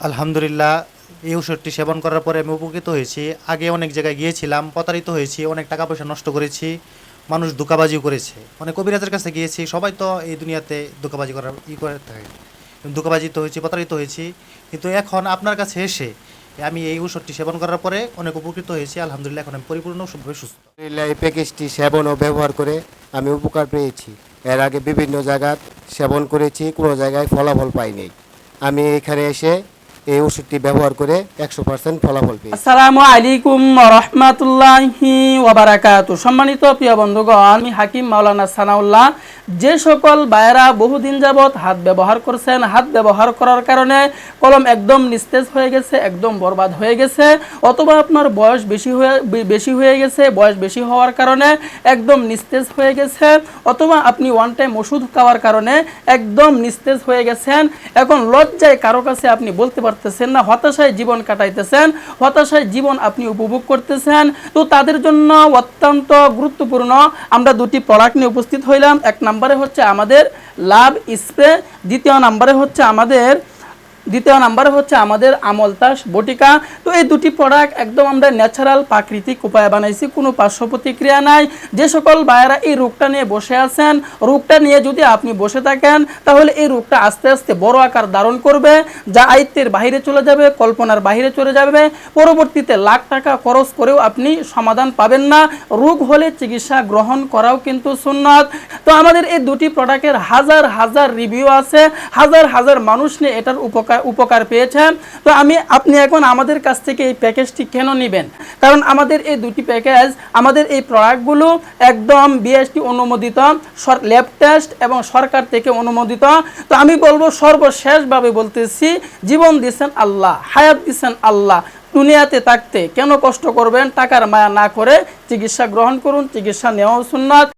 আলহামদুলিল্লাহ, এই ওষুধটি সেবন করার পরে আমি উপকৃত হয়েছি। আগে অনেক জায়গায় গিয়েছিলাম, প্রতারিত হয়েছি, অনেক টাকা পয়সা নষ্ট করেছি, মানুষ ধোকাবাজিও করেছে। অনেক কবিরাজের কাছে গিয়েছি, সবাই তো এই দুনিয়াতে ধোকাবাজি করার ই করে থাকে। ধোকাবাজি তো হয়েছি, প্রতারিত হয়েছি। কিন্তু এখন আপনার কাছে এসে আমি এই ওষুধটি সেবন করার পরে অনেক উপকৃত হয়েছি। আলহামদুলিল্লাহ, এখন আমি পরিপূর্ণভাবে সুস্থ। এই প্যাকেজটি সেবন ও ব্যবহার করে আমি উপকার পেয়েছি। এর আগে বিভিন্ন জায়গায় সেবন করেছি, কোনো জায়গায় ফলাফল পাইনি। আমি এখানে এসে এই ওষুধটি ব্যবহার করে একশো পার্সেন্ট ফলাফল আসসালামু আলাইকুম রহমাতুল্লাহি সম্মানিত প্রিয় বন্ধুগণ, আমি হাকিম মাওলানা সানাউল্লাহ। যে সকল বায়েরা বহুদিন যাবৎ হাত ব্যবহার করছেন, হাত ব্যবহার করার কারণে কলম একদম নিস্তেজ হয়ে গেছে, একদম বরবাদ হয়ে গেছে, অথবা আপনার বয়স বেশি হয়ে বেশি হয়ে গেছে, বয়স বেশি হওয়ার কারণে একদম নিস্তেজ হয়ে গেছে, অথবা আপনি ওয়ান টাইম ওষুধ খাওয়ার কারণে একদম নিস্তেজ হয়ে গেছেন। এখন লজ্জায় কারও কাছে আপনি বলতে পারতেছেন না, হতাশায় জীবন কাটাইতেছেন, হতাশায় জীবন আপনি উপভোগ করতেছেন। তো তাদের জন্য অত্যন্ত গুরুত্বপূর্ণ আমরা দুটি প্রোডাক্ট নিয়ে উপস্থিত হইলাম। এক নম্বরে হচ্ছে আমাদের লাভ স্প্রে দ্বিতীয় নম্বরে হচ্ছে আমাদের দ্বিতীয় নাম্বার হচ্ছে আমাদের আমলতাস বটিকা। তো এই দুটি প্রোডাক্ট একদম আমরা ন্যাচারাল প্রাকৃতিক উপায়ে বানাইছি, কোনো পার্শ্ব প্রতিক্রিয়া নাই। যে সকল বায়েরা এই রোগটা নিয়ে বসে আছেন, রোগটা নিয়ে যদি আপনি বসে থাকেন, তাহলে এই রোগটা আস্তে আস্তে বড় আকার ধারণ করবে, যা আয়ত্তের বাইরে চলে যাবে, কল্পনার বাইরে চলে যাবে। পরবর্তীতে লাখ টাকা খরচ করেও আপনি সমাধান পাবেন না। রোগ হলে চিকিৎসা গ্রহণ করাও কিন্তু সুন্নত। তো আমাদের এই দুটি প্রোডাক্টের হাজার হাজার রিভিউ আছে। হাজার হাজার মানুষ নিয়ে এটার উপকার উপকার পেয়েছেন। তো আমি, আপনি এখন আমাদের কাছ থেকে এই প্যাকেজটি কেন নেবেন? কারণ আমাদের এই দুটি প্যাকেজ, আমাদের এই প্রোডাক্টগুলো একদম বিএসটি অনুমোদিত ল্যাব টেস্ট এবং সরকার থেকে অনুমোদিত। তো আমি বলব সর্বশেষভাবে বলতেছি, জীবন দিচ্ছেন আল্লাহ, হায়াত দিচ্ছেন আল্লাহ। দুনিয়াতে থাকতে কেন কষ্ট করবেন? টাকার মায়া না করে চিকিৎসা গ্রহণ করুন, চিকিৎসা নেওয়া সুন্নাত।